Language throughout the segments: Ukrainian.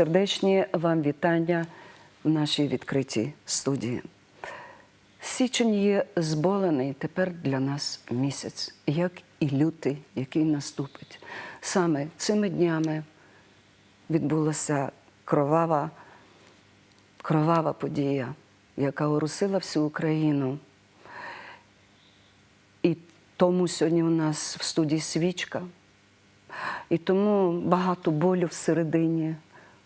Сердечні вам вітання в нашій відкритій студії. Січень є зболений тепер для нас місяць, як і лютий, який наступить. Саме цими днями відбулася кровава, кровава подія, яка орусила всю Україну. І тому сьогодні у нас в студії свічка, і тому багато болю всередині,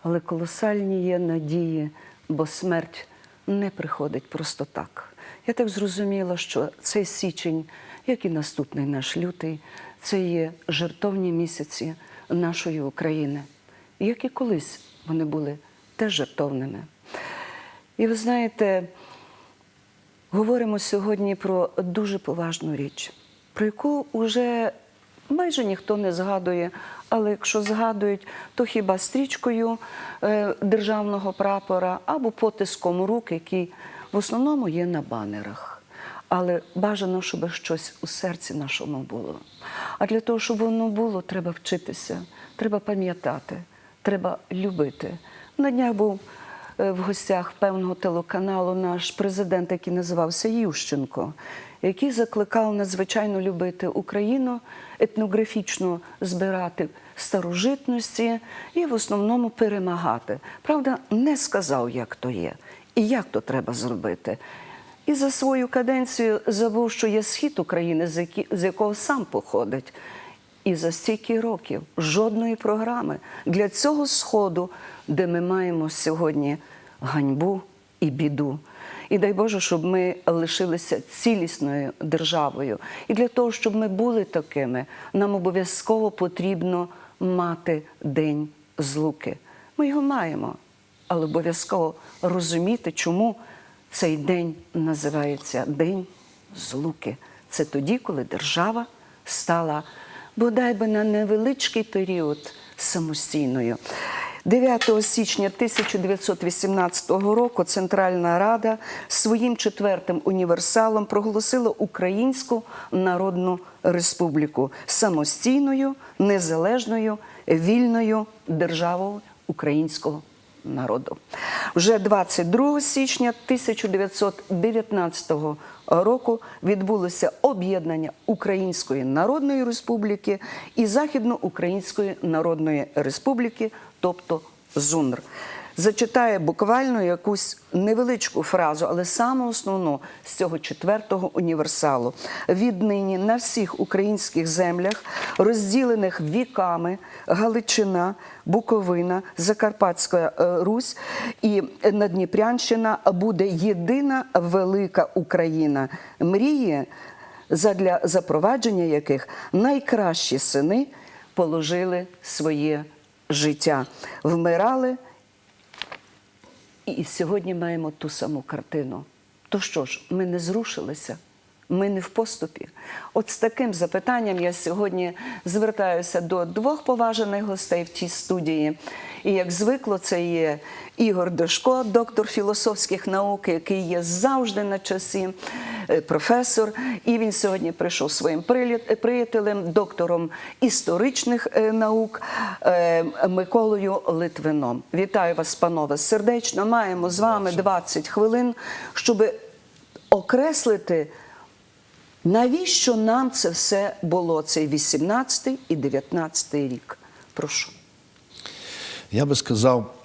але колосальні є надії, бо смерть не приходить просто так. Я так зрозуміла, що цей січень, як і наступний наш лютий, це є жертовні місяці нашої України, як і колись вони були теж жертовними. І ви знаєте, говоримо сьогодні про дуже поважну річ, про яку вже майже ніхто не згадує, але якщо згадують, то хіба стрічкою е, державного прапора або потиском рук, який в основному є на банерах. Але бажано, щоб щось у серці нашому було. А для того, щоб воно було, треба вчитися, треба пам'ятати, треба любити. На днях був е, в гостях певного телеканалу наш президент, який називався Ющенко, який закликав надзвичайно любити Україну, етнографічно збирати старожитності і в основному перемагати. Правда, не сказав, як то є і як то треба зробити. І за свою каденцію забув, що є схід України, з якого сам походить. І за стільки років жодної програми для цього сходу, де ми маємо сьогодні ганьбу і біду. І дай Боже, щоб ми лишилися цілісною державою. І для того, щоб ми були такими, нам обов'язково потрібно мати день злуки. Ми його маємо, але обов'язково розуміти, чому цей день називається День злуки. Це тоді, коли держава стала бодай би на невеличкий період самостійною. 9 січня 1918 року Центральна Рада своїм четвертим універсалом проголосила Українську Народну Республіку самостійною, незалежною, вільною державою українського народу. Вже 22 січня 1919 року відбулося об'єднання Української Народної Республіки і Західноукраїнської Народної Республіки, тобто ЗУНР. Зачитає буквально якусь невеличку фразу, але саме основну з цього четвертого універсалу. Віднині на всіх українських землях, розділених віками Галичина, Буковина, Закарпатська е, Русь і Надніпрянщина буде єдина велика Україна. Мрії, задля запровадження яких найкращі сини положили своє життя, вмирали. І сьогодні маємо ту саму картину. То що ж, ми не зрушилися, ми не в поступі. От з таким запитанням я сьогодні звертаюся до двох поважених гостей в цій студії. І як звикло, це є Ігор Дошко, доктор філософських наук, який є завжди на часі, е, професор. І він сьогодні прийшов своїм приятелем, доктором історичних е, наук е, Миколою Литвином. Вітаю вас, панове, сердечно. Маємо з вами 20 хвилин, щоб окреслити. Навіщо нам це все було? Цей 18 і 19 рік. Прошу. Я би сказав,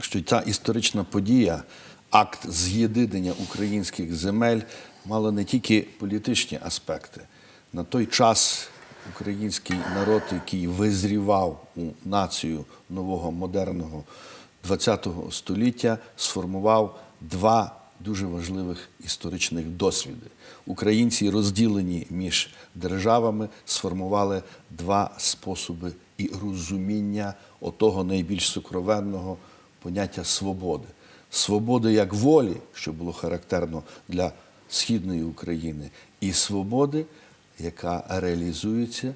що ця історична подія, акт з'єднання українських земель, мала не тільки політичні аспекти. На той час український народ, який визрівав у націю нового модерного ХХ століття, сформував два дуже важливих історичних досвіди. Українці, розділені між державами, сформували два способи і розуміння отого найбільш сокровенного поняття свободи. Свободи як волі, що було характерно для східної України, і свободи, яка реалізується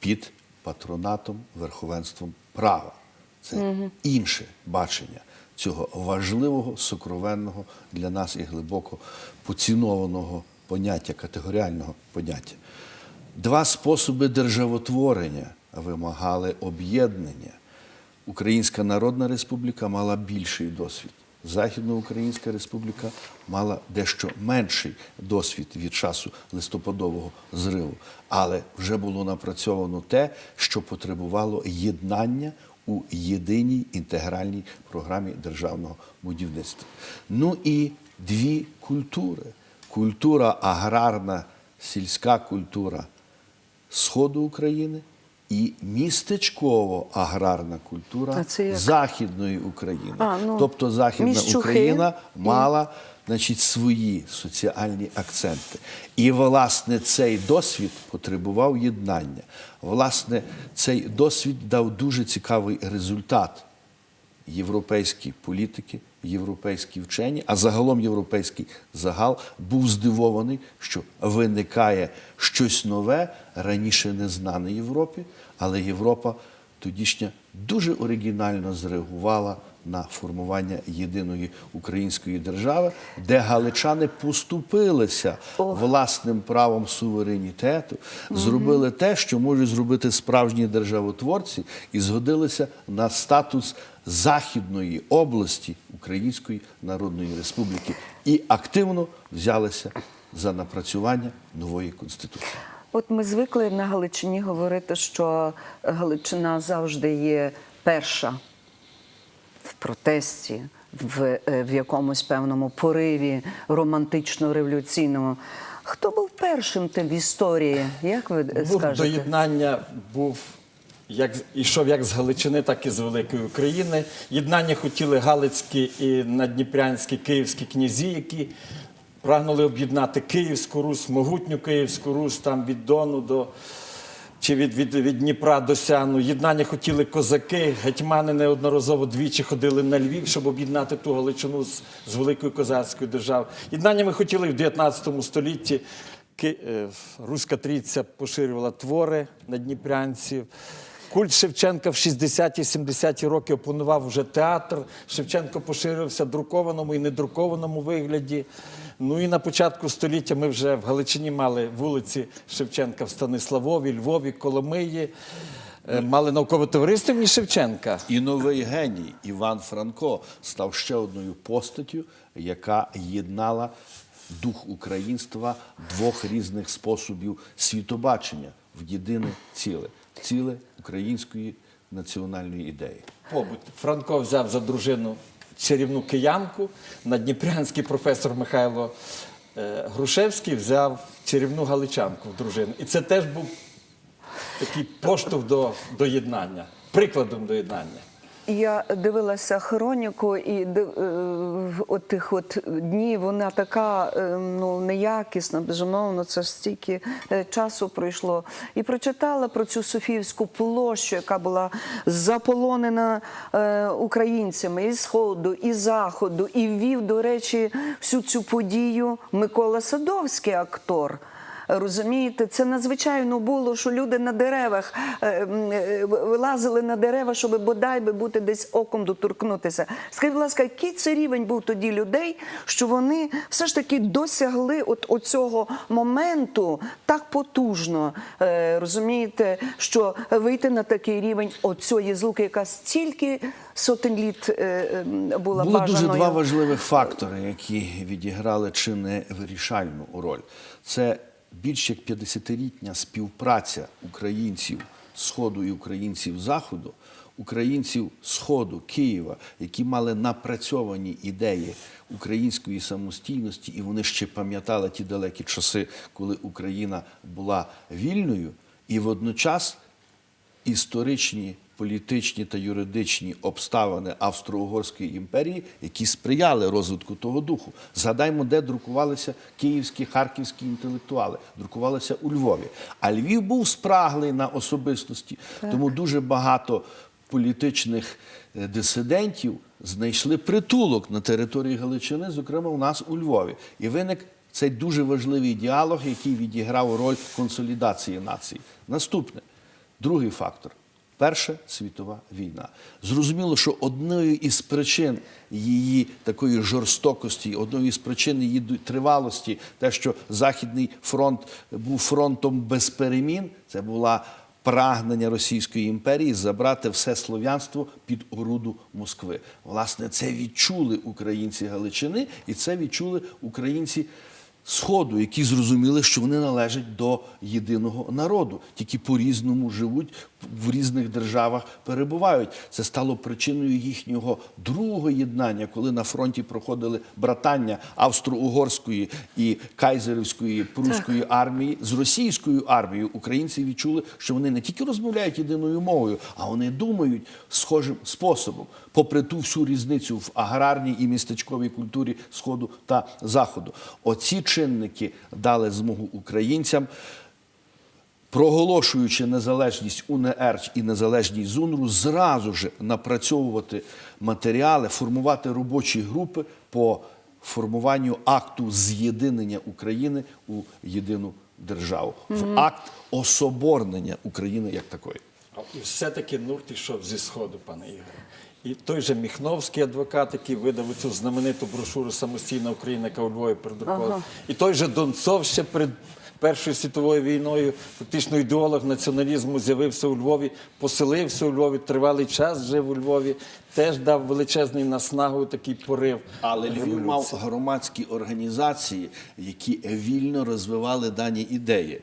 під патронатом, верховенством права. Це інше бачення цього важливого, сокровенного для нас і глибоко поцінованого поняття, категоріального поняття. Два способи державотворення вимагали об'єднання. Українська Народна Республіка мала більший досвід. Західноукраїнська Республіка мала дещо менший досвід від часу листопадового зриву, але вже було напрацьовано те, що потребувало єднання у єдиній інтегральній програмі державного будівництва. Ну і дві культури: культура аграрна, сільська культура Сходу України і містечково-аграрна культура? Західної України. А, ну, тобто Західна Міщухи Україна і- мала значить, свої соціальні акценти. І, власне, цей досвід потребував єднання. Власне, цей досвід дав дуже цікавий результат європейські політики, європейські вчені, а загалом європейський загал був здивований, що виникає щось нове, раніше не знане Європі, але Європа тодішня дуже оригінально зреагувала на формування єдиної української держави, де галичани поступилися власним правом суверенітету, зробили те, що можуть зробити справжні державотворці, і згодилися на статус Західної області Української Народної Республіки. І активно взялися за напрацювання нової конституції. От ми звикли на Галичині говорити, що Галичина завжди є перша протесті, в, е, в якомусь певному пориві романтично-революційному. Хто був першим тим в історії? Як ви е, Рух скажете? доєднання був як ішов як з Галичини, так і з Великої України. Єднання хотіли галицькі і надніпрянські київські князі, які прагнули об'єднати Київську Русь, могутню Київську Русь, там від Дону до чи від, від, від Дніпра до Сяну. Єднання хотіли козаки, гетьмани неодноразово двічі ходили на Львів, щоб об'єднати ту Галичину з, з Великою Козацькою державою. Єднання ми хотіли в 19 столітті. Е, Руська трійця поширювала твори на дніпрянців. Культ Шевченка в 60-70-ті роки опанував вже театр. Шевченко поширився в друкованому і недрукованому вигляді. Ну і на початку століття ми вже в Галичині мали вулиці Шевченка в Станиславові, Львові, Коломиї. Е, Мали наукове товариство імені Шевченка. І новий геній Іван Франко став ще одною постаттю, яка єднала дух українства двох різних способів світобачення в єдине ціле ціле української національної ідеї. Побут. Франко взяв за дружину чарівну киянку. Надніпрянський професор Михайло е, Грушевський взяв чарівну галичанку в дружину. І це теж був такий поштовх до, до єднання, прикладом до єднання. Я дивилася хроніку, і е, от тих от днів вона така е, ну, неякісна, безумовно, це стільки е, часу пройшло. І прочитала про цю Софіївську площу, яка була заполонена українцями із Сходу, і Заходу, і ввів, до речі, всю цю подію Микола Садовський актор. Розумієте, це надзвичайно було, що люди на деревах е, е, вилазили на дерева, щоб бодай би бути десь оком доторкнутися. Скажіть, будь ласка, який це рівень був тоді людей, що вони все ж таки досягли от оцього моменту так потужно, е, розумієте, що вийти на такий рівень оцієї злуки, яка стільки сотень літ була Були бажаною. дуже два важливих фактори, які відіграли чи не вирішальну роль. Це більш як 50-літня співпраця українців Сходу і українців Заходу, українців Сходу, Києва, які мали напрацьовані ідеї української самостійності, і вони ще пам'ятали ті далекі часи, коли Україна була вільною, і водночас історичні, політичні та юридичні обставини Австро-Угорської імперії, які сприяли розвитку того духу. Згадаймо, де друкувалися київські, харківські інтелектуали, друкувалися у Львові. А Львів був спраглий на особистості, тому дуже багато політичних е, дисидентів знайшли притулок на території Галичини, зокрема у нас у Львові. І виник цей дуже важливий діалог, який відіграв роль консолідації нації. Наступне. Другий фактор Перша світова війна. Зрозуміло, що одною із причин її такої жорстокості, одною із причин її тривалості, те, що Західний фронт був фронтом без перемін, це була прагнення Російської імперії забрати все слов'янство під оруду Москви. Власне, це відчули українці Галичини, і це відчули українці. Сходу, які зрозуміли, що вони належать до єдиного народу, тільки по-різному живуть, в різних державах перебувають. Це стало причиною їхнього другого єднання, коли на фронті проходили братання австро-угорської і кайзерівської прусської армії з російською армією. Українці відчули, що вони не тільки розмовляють єдиною мовою, а вони думають схожим способом, попри ту всю різницю в аграрній і містечковій культурі Сходу та Заходу. Оці чинники дали змогу українцям проголошуючи незалежність УНР і незалежність ЗУНРу, зразу ж напрацьовувати матеріали, формувати робочі групи по формуванню акту з'єднання України у єдину державу, в акт особорнення України як такої. І все-таки Нурт йшов зі сходу, пане Ігоре. І той же Міхновський адвокат, який видав цю знамениту брошуру Самостійна Україна, яка у Львові продрукована. І той же Донцов ще перед Першою світовою війною, фактично ідеолог націоналізму з'явився у Львові, поселився у Львові, тривалий час жив у Львові, теж дав величезний наснагу такий порив. Але Львів мав громадські організації, які вільно розвивали дані ідеї.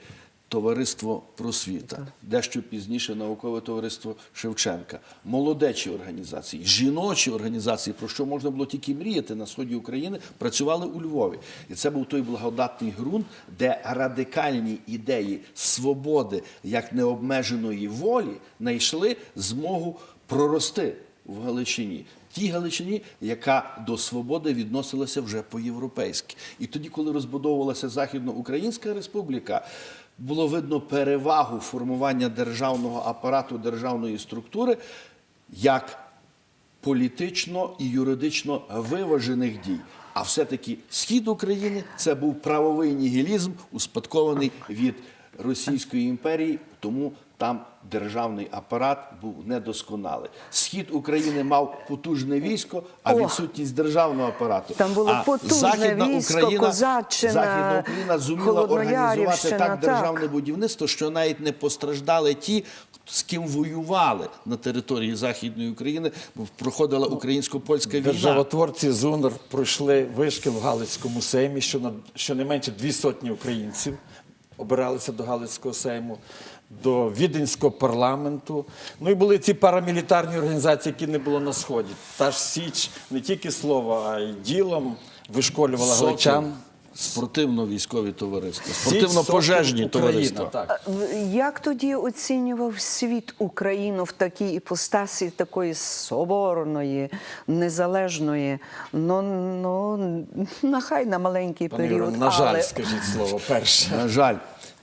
Товариство просвіта, дещо пізніше наукове товариство Шевченка, молодечі організації, жіночі організації, про що можна було тільки мріяти на сході України, працювали у Львові. І це був той благодатний ґрунт, де радикальні ідеї свободи як необмеженої волі знайшли змогу прорости в Галичині. Тій Галичині, яка до свободи відносилася вже по-європейськи. І тоді, коли розбудовувалася Західноукраїнська республіка, було видно перевагу формування державного апарату, державної структури як політично і юридично виважених дій. А все-таки схід України це був правовий нігілізм, успадкований від Російської імперії, тому там державний апарат був недосконалий. Схід України мав потужне військо, а О! відсутність державного апарату. Там було а потужне Західна військо, Україна, Козаччина, Західна Україна зуміла організувати так так. державне будівництво, що навіть не постраждали ті, з ким воювали на території Західної України, бо проходила українсько-польська війна. Державотворці ЗУНР пройшли вишки в Галицькому сеймі, що на щонайменше дві сотні українців обиралися до Галицького сейму, до Віденського парламенту. Ну і були ці парамілітарні організації, які не було на сході. Та ж Січ не тільки слово, а й ділом вишколювала Сокіл, галичан. спортивно-військові товариства, спортивно-пожежні товариства. Так. Як тоді оцінював світ Україну в такій іпостасі такої соборної, незалежної? Ну, ну нехай на маленький Пане період. Ігоре, на жаль, але... скажіть слово перше. На жаль,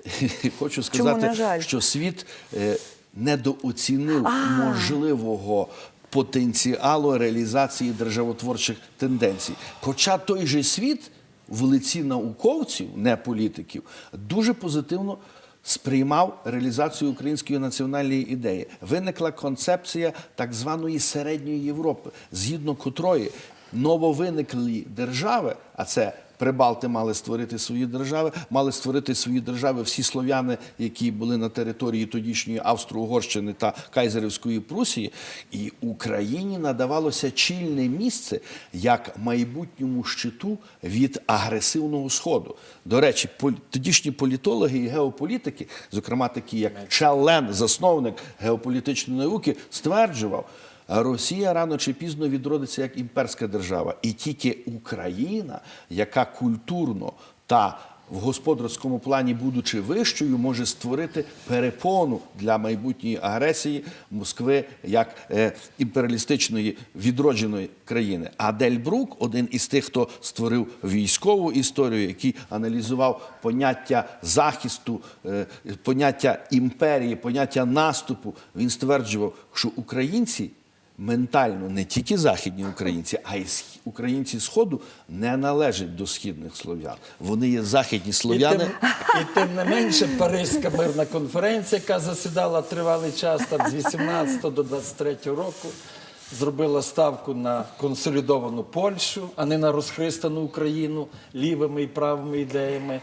хочу сказати, що світ е, недооцінив можливого потенціалу реалізації державотворчих тенденцій. Хоча той же світ в лиці науковців, не політиків, дуже позитивно. Сприймав реалізацію української національної ідеї. Виникла концепція так званої середньої Європи, згідно котрої нововиниклі держави, а це Прибалти мали створити свої держави, мали створити свої держави всі слов'яни, які були на території тодішньої Австро-Угорщини та Кайзерівської Прусії. І Україні надавалося чільне місце як майбутньому щиту від агресивного сходу. До речі, тодішні політологи і геополітики, зокрема такі як Челен, засновник геополітичної науки, стверджував. Росія рано чи пізно відродиться як імперська держава, і тільки Україна, яка культурно та в господарському плані, будучи вищою, може створити перепону для майбутньої агресії Москви як е, імперіалістичної відродженої країни. А Дельбрук, один із тих, хто створив військову історію, який аналізував поняття захисту, е, поняття імперії, поняття наступу, він стверджував, що українці ментально не тільки західні українці, а й українці Сходу не належать до східних слов'ян. Вони є західні І слов'яни. тим, і тим не менше Паризька мирна конференція, яка засідала тривалий час там, з 18 до 23 року, зробила ставку на консолідовану Польщу, а не на розхристану Україну лівими і правими ідеями.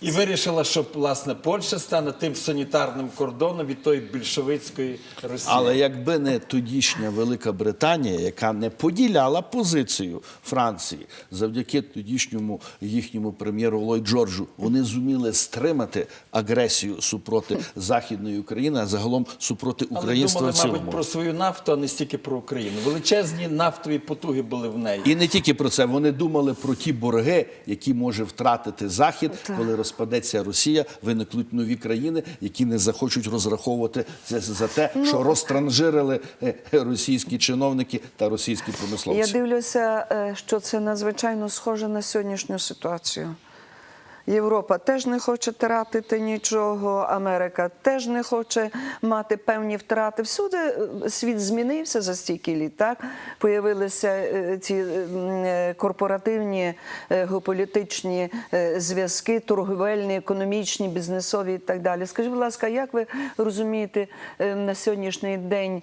І вирішила, що власне Польща стане тим санітарним кордоном від тої більшовицької Росії. Але якби не тодішня Велика Британія, яка не поділяла позицію Франції, завдяки тодішньому їхньому прем'єру Ллойд Джорджу, вони зуміли стримати агресію супроти Західної України, а загалом супроти Але думали, цілому. мабуть, про свою нафту, а не стільки про Україну. Величезні нафтові потуги були в неї. І не тільки про це, вони думали про ті борги, які може втратити Захід, коли розпадеться Росія, виникнуть нові країни, які не захочуть розраховувати це за те, що розтранжирили е, російські чиновники та російські промисловці. Я дивлюся, е, що це надзвичайно схоже на сьогоднішню ситуацію. Європа теж не хоче тратити нічого, Америка теж не хоче мати певні втрати. Всюди е, світ змінився за стільки літ. Так появилися е, ці е, корпоративні геополітичні зв'язки, торговельні, економічні, бізнесові і так далі. Скажіть, будь ласка, як ви розумієте на сьогоднішній день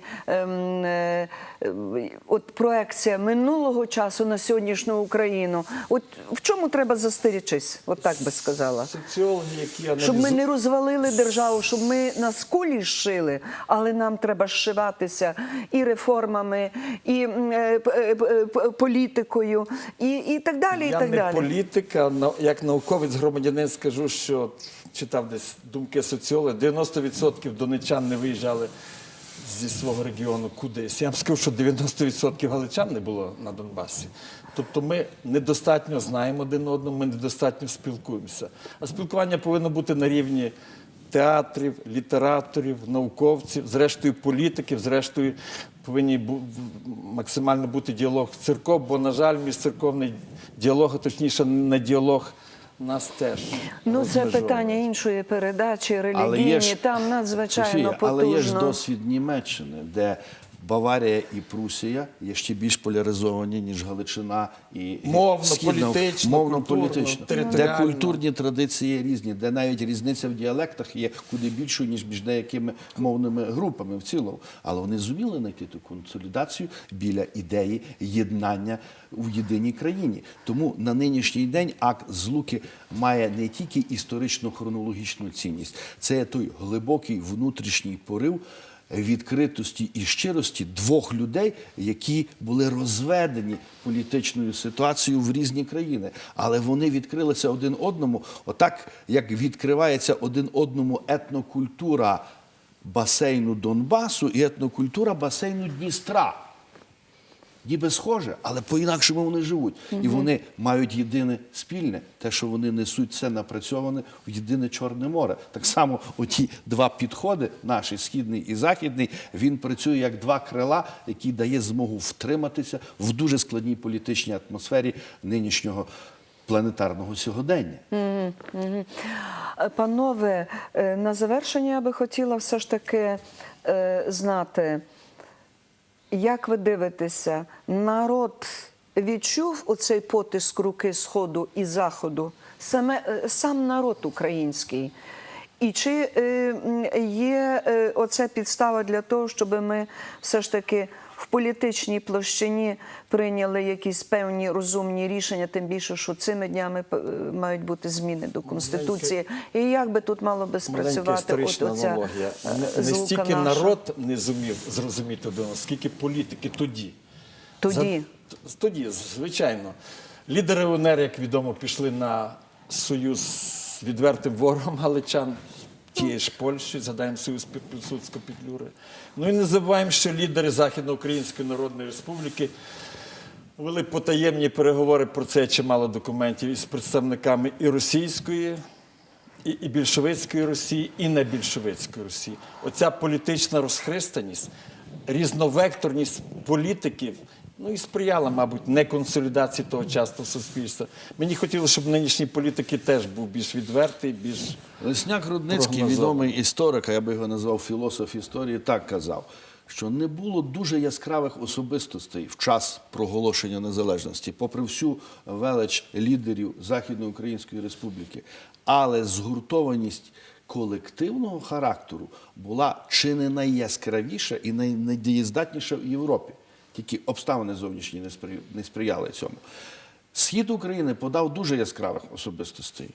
от проекція минулого часу на сьогоднішню Україну? От в чому треба застерічись? От так би сказала. Соціологи, які Щоб ми не розвалили державу, щоб ми на скулі зшили, але нам треба зшиватися і реформами, і е, е, п- політикою, і, і так далі. і Я так не далі. політик, а на- як науковець громадянин скажу, що читав десь думки соціологів, 90% донечан не виїжджали зі свого регіону кудись. Я вам скажу, що 90% галичан не було на Донбасі. Тобто ми недостатньо знаємо один одного, ми недостатньо спілкуємося. А спілкування повинно бути на рівні театрів, літераторів, науковців, зрештою політиків, зрештою повинні бу- максимально бути діалог церков, бо, на жаль, міжцерковний діалог, а точніше, не діалог, нас теж. Ну, це питання іншої передачі, Але релігійні, є ж, там надзвичайно Софія, потужно. але є ж досвід Німеччини, де Баварія і Прусія є ще більш поляризовані, ніж Галичина і Мовно, Східна- політично, мовно, культурно, політично, де культурні традиції різні, де навіть різниця в діалектах є куди більшою, ніж між деякими мовними групами в цілому. Але вони зуміли знайти ту консолідацію біля ідеї єднання в єдиній країні. Тому на нинішній день акт злуки має не тільки історично хронологічну цінність, це той глибокий внутрішній порив відкритості і щирості двох людей, які були розведені політичною ситуацією в різні країни, але вони відкрилися один одному, отак як відкривається один одному етнокультура басейну Донбасу і етнокультура басейну Дністра. Ніби схоже, але по-інакшому вони живуть. І вони мають єдине спільне, те, що вони несуть це напрацьоване в єдине Чорне море. Так само оті два підходи, наші східний і західний, він працює як два крила, які дає змогу втриматися в дуже складній політичній атмосфері нинішнього планетарного сьогодення. Е, Панове, е, на завершення я би хотіла все ж таки е, знати, як ви дивитеся, народ відчув оцей потиск руки Сходу і Заходу, саме, е, сам народ український. І чи е, є е, оця підстава для того, щоб ми все ж таки в політичній площині прийняли якісь певні розумні рішення, тим більше, що цими днями е, мають бути зміни до конституції. І як би тут мало би спрацювати от оця аналогія. е, Не, не стільки наша? народ не зумів зрозуміти один, одного, скільки політики тоді. Тоді. За- тоді, звичайно. Лідери УНР, як відомо, пішли на союз з відвертим ворогом галичан, тієї ж Польщі, згадаємо союз Пілсудської Петлюри. Ну і не забуваємо, що лідери Західноукраїнської Народної Республіки вели потаємні переговори про це чимало документів із представниками і російської, і, більшовицької Росії, і небільшовицької Росії. Оця політична розхристаність, різновекторність політиків. Ну і сприяла, мабуть, не консолідації того часто суспільства. Мені хотілося, щоб нинішній політики теж був більш відвертий, більш Лесняк Рудницький, відомий історик, а я би його назвав філософ історії, так казав, що не було дуже яскравих особистостей в час проголошення незалежності, попри всю велич лідерів Західноукраїнської республіки. Але згуртованість колективного характеру була чи не найяскравіша і най- найдієздатніша в Європі. Тільки обставини зовнішні не спри- не сприяли цьому. Схід України подав дуже яскравих особистостей.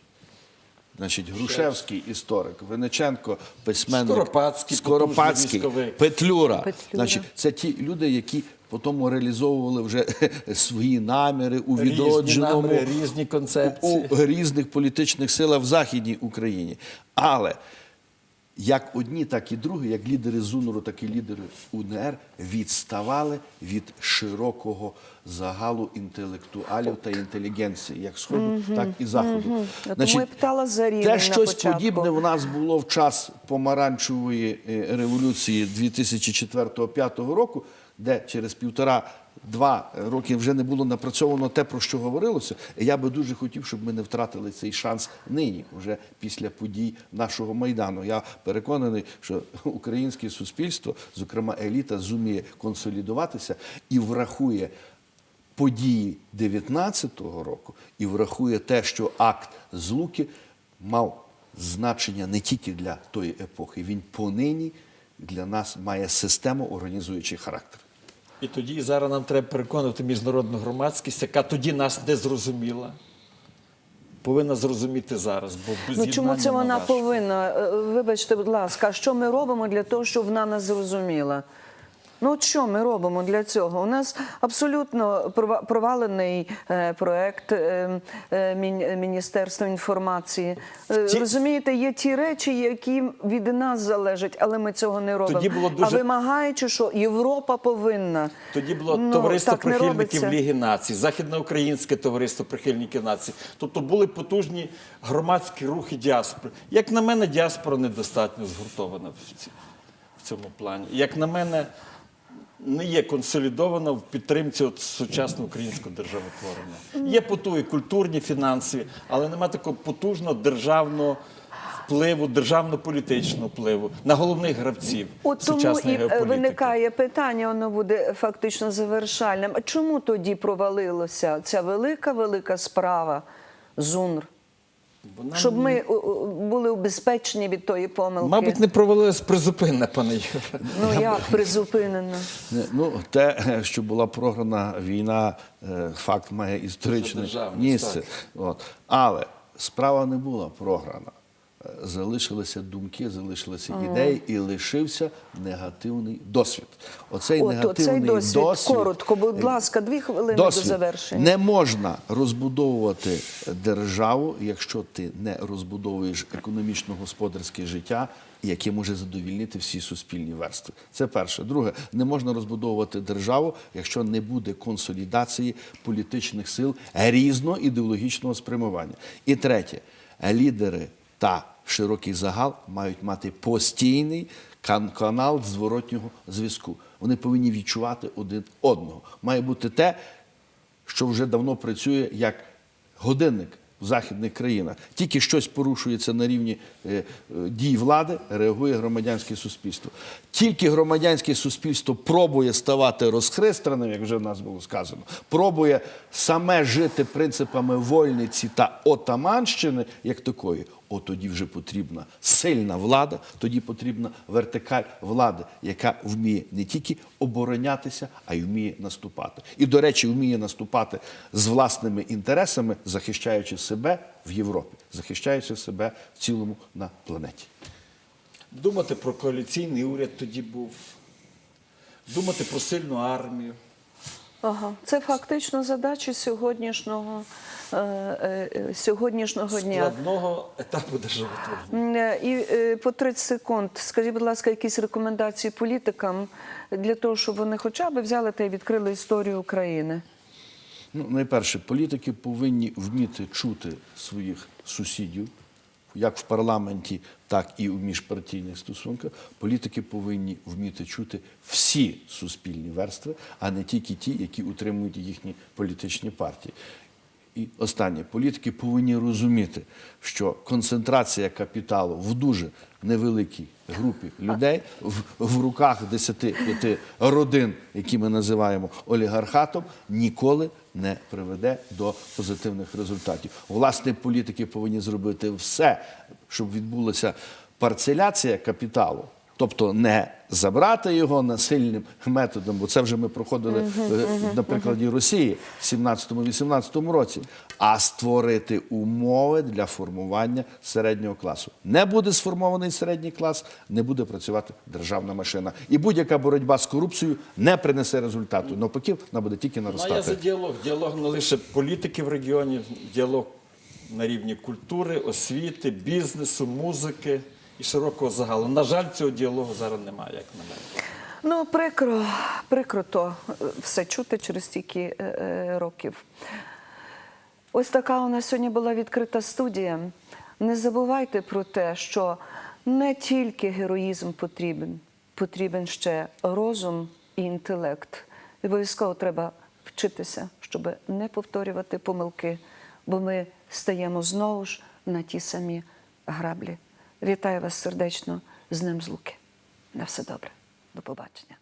Значить, Грушевський історик, Винниченко, письменник, Скоропадський, Скоропадський. Петлюра. Петлюра. Значить, це ті люди, які потім реалізовували вже свої наміри у Різні відродженому наміри, різні концепції. у різних політичних силах в Західній Україні. Але як одні, так і другі, як лідери ЗУНРу, так і лідери УНР відставали від широкого загалу інтелектуалів та інтелігенції, як Сходу, так і Заходу. Я тому і питала за рівень те щось початку. подібне у нас було в час помаранчевої е, революції 2004-2005 року, де через півтора-два роки вже не було напрацьовано те, про що говорилося. Я би дуже хотів, щоб ми не втратили цей шанс нині, вже після подій нашого майдану. Я переконаний, що українське суспільство, зокрема еліта, зуміє консолідуватися і врахує події 19-го року і врахує те, що акт Злуки мав значення не тільки для тої епохи, він понині для нас має систему організуючий характер. І тоді і зараз нам треба переконувати міжнародну громадськість, яка тоді нас не зрозуміла. Повинна зрозуміти зараз, бо без Ну чому це вона важко. повинна? Е, Вибачте, будь ласка, що ми робимо для того, щоб вона нас зрозуміла? Ну, от що ми робимо для цього? У нас абсолютно прова- провалений е, проект е, е, Міністерства інформації. Ті- Розумієте, є ті речі, які від нас залежать, але ми цього не робимо. Тоді було дуже- А вимагаючи, що Європа повинна. Тоді було Ну, товариство прихильників. Ліги націй, Західноукраїнське товариство прихильників націй. Тобто були потужні громадські рухи діаспори. Як на мене, діаспора недостатньо згуртована в цьому плані. Як на мене, не є консолідована в підтримці от сучасного українського державотворення. Є потуги культурні, фінансові, але нема такого потужного державного впливу, державно-політичного впливу на головних гравців От тому і е, геополітики. виникає питання, воно буде фактично завершальним. А чому тоді провалилося ця велика велика справа ЗУНР? Вона Щоб ми були убезпечені від тої помилки. Мабуть, не провалилась призупинна, пане Юре. Ну як призупинена? Не, Ну, те, що була програна війна, е, факт має історичне місце. От. Але справа не була програна. Залишилися думки, залишилися ідеї і лишився негативний досвід. Оцей От негативний оцей досвід, досвід коротко, будь ласка, дві хвилини досвід. до завершення. Не можна розбудовувати державу, якщо ти не розбудовуєш економічно-господарське життя, яке може задовільнити всі суспільні верстви. Це перше. Друге, не можна розбудовувати державу, якщо не буде консолідації політичних сил різного ідеологічного спрямування. І третє, лідери та широкий загал мають мати постійний канал зворотнього зв'язку. Вони повинні відчувати один одного. Має бути те, що вже давно працює як годинник в західних країнах. Тільки щось порушується на рівні е, е, дій влади, реагує громадянське суспільство. Тільки громадянське суспільство пробує ставати розхристраним, як вже в нас було сказано, пробує саме жити принципами вольниці та отаманщини як такої. От тоді вже потрібна сильна влада, тоді потрібна вертикаль влади, яка вміє не тільки оборонятися, а й вміє наступати. І, до речі, вміє наступати з власними інтересами, захищаючи себе в Європі, захищаючи себе в цілому на планеті. Думати про коаліційний уряд тоді був. Думати про сильну армію. Ага, це фактично задачі сьогоднішнього, е, е, е, сьогоднішнього дня. Складного етапу державотворення. І е, по 30 секунд. Скажіть, будь ласка, якісь рекомендації політикам для того, щоб вони хоча б взяли та й відкрили історію України. Ну, найперше, політики повинні вміти чути своїх сусідів, як в парламенті, так і в міжпартійних стосунках. Політики повинні вміти чути всі суспільні верстви, а не тільки ті, які утримують їхні політичні партії. І останнє, політики повинні розуміти, що концентрація капіталу в дуже невеликій групі людей в, в руках 10-5 родин, які ми називаємо олігархатом, ніколи не приведе до позитивних результатів. Власне, політики повинні зробити все, щоб відбулася парцеляція капіталу. Тобто не забрати його насильним методом, бо це вже ми проходили е, на прикладі Росії в 17-18 році, а створити умови для формування середнього класу. Не буде сформований середній клас, не буде працювати державна машина. І будь-яка боротьба з корупцією не принесе результату. Навпаки, вона буде тільки Ну, а я за діалог. Діалог не лише політики в регіоні, діалог на рівні культури, освіти, бізнесу, музики і широкого загалу. На жаль, цього діалогу зараз немає, як на мене. Ну, прикро, прикро то е, все чути через стільки е, е, років. Ось така у нас сьогодні була відкрита студія. Не забувайте про те, що не тільки героїзм потрібен, потрібен ще розум і інтелект. І обов'язково треба вчитися, щоб не повторювати помилки, бо ми стаємо знову ж на ті самі граблі. Вітаю вас сердечно з ним з луки. На все добре, до побачення.